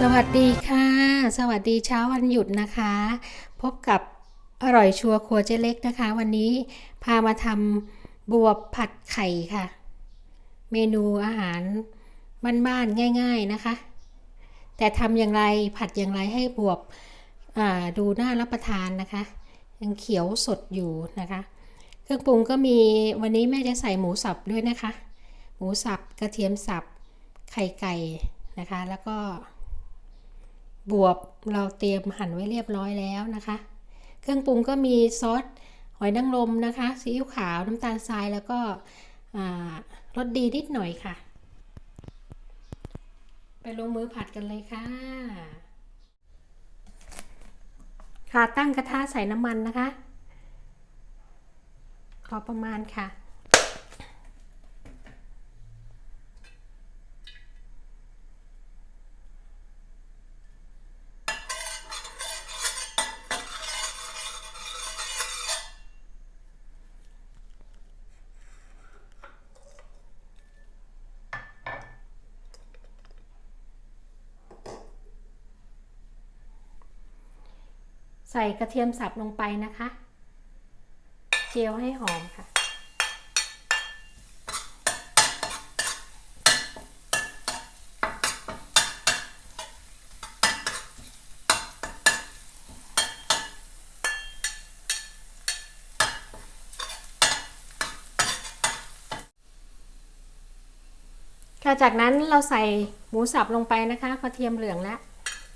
สวัสดีค่ะ สวัสดีเช้าวันหยุดนะคะ พบกับอร่อยชัวร์ครัวเจ๊เล็กนะคะ วันนี้พามาทำบวบผัดไข่ค่ะ เมนูอาหารบ้านๆง่าย ๆนะคะ แต่ทำอย่างไรผัดอย่างไรให้บวบดูน่ารับประทานนะคะ ยังเขียวสดอยู่นะคะ เครื่องปรุงก็มีวันนี้แม่จะใส่หมูสับด้วยนะคะ หมูสับกระเทียมสับไข่ไก่นะคะ แล้วก็ บวบเราเตรียมหั่นไว้เรียบร้อยแล้วนะคะ เครื่องปรุงก็มีซอสหอยนางรมนะคะซีอิ๊วขาวน้ำตาลทรายแล้วก็รสดีนิดหน่อยค่ะ ไปลงมือผัดกันเลยค่ะ ค่ะตั้งกระทะใส่น้ำมันนะคะ พอประมาณค่ะ ใส่กระเทียมสับลงไปนะคะ เจียวให้หอมค่ะ ค่ะจากนั้นเราใส่หมูสับลงไปนะคะ กระเทียมเหลืองแล้ว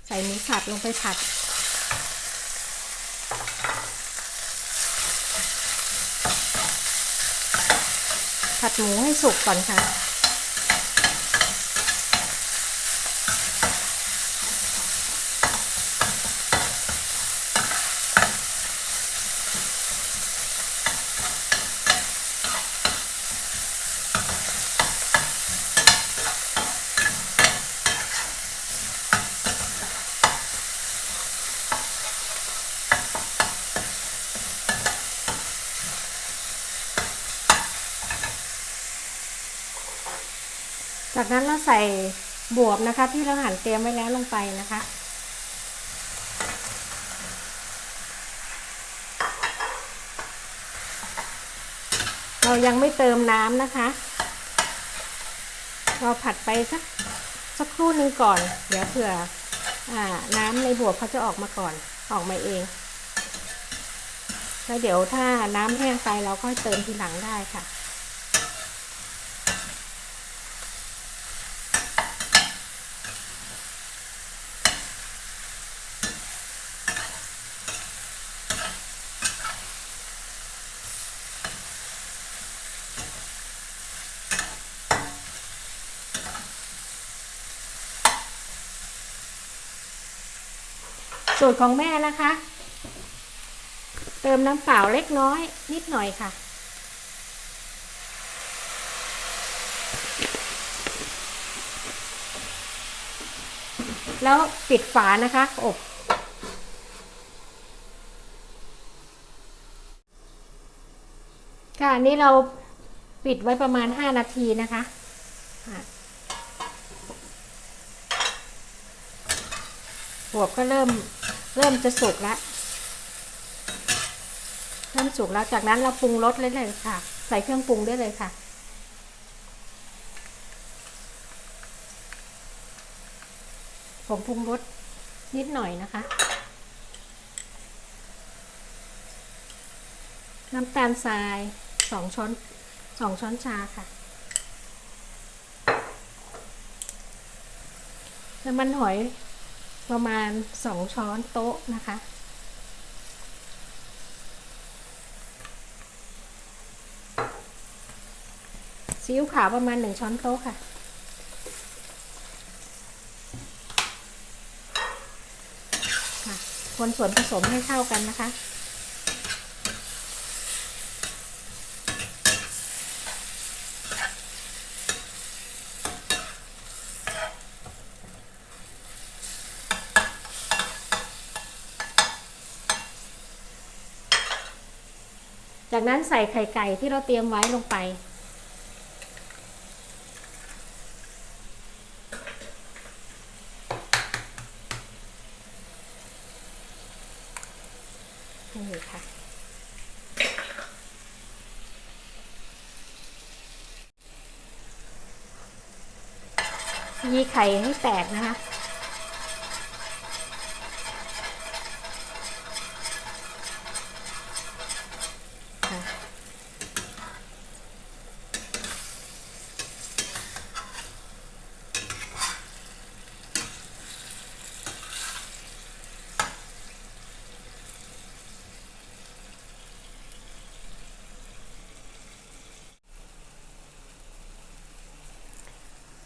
ใส่หมูสับลงไปผัด ผัดหมูให้สุกก่อนค่ะ จากนั้นเราใส่บวบนะคะ ที่เราหั่นเตรียมไว้แล้วลงไปนะคะ เรายังไม่เติมน้ำนะคะ เราผัดไปสักสักครู่หนึ่งก่อน เดี๋ยวเผื่ออน้ำในบวบเขาจะออกมาก่อนออกมาเองแล้วเดี๋ยวถ้าน้ำแห้งไปเราค่อยเติมทีหลังได้ค่ะ สูตรของแม่นะคะ เติมน้ำเปล่าเล็กน้อย นิดหน่อยค่ะ แล้วปิดฝานะคะอบค่ะนนี้เราปิดไว้ประมาณ 5 นาทีนะคะอะบวบก็เริ่ม เริ่มจะสุกแล้วเริ่มสุกแล้วจากนั้นเราปรุงรสเลยเลยค่ะ ใส่เครื่องปรุงได้เลยค่ะผมปรุงรสนิดหน่อยนะคะ น้ำตาลทรายสองช้อนสองช้อนชาค่ะน้ำมันหอย ประมาณสองช้อนโต๊ะนะคะ ซีอิ๊วขาวประมาณหนึ่งช้อนโต๊ะค่ะ ค่ะ คนส่วนผสมให้เข้ากันนะคะ จากนั้นใส่ไข่ไก่ที่เราเตรียมไว้ลงไป นี่ค่ะ ยีไข่ให้แตกนะคะ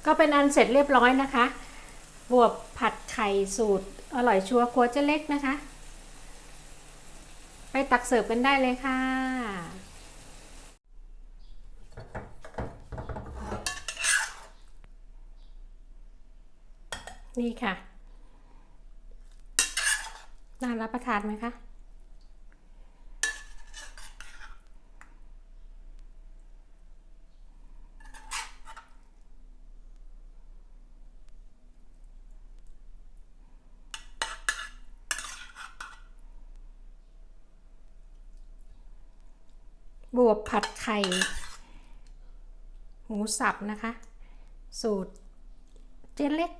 ก็เป็นอันเสร็จเรียบร้อยนะคะ บวบผัดไข่สูตร อร่อยชัวร์ครัวเจ๊เล็กนะคะ ไปตักเสิร์ฟกันได้เลยค่ะนี่ค่ะ น่ารับประทานไหมคะ บวบผัดไข่ หมูสับนะคะ สูตรเจ๊เล็ก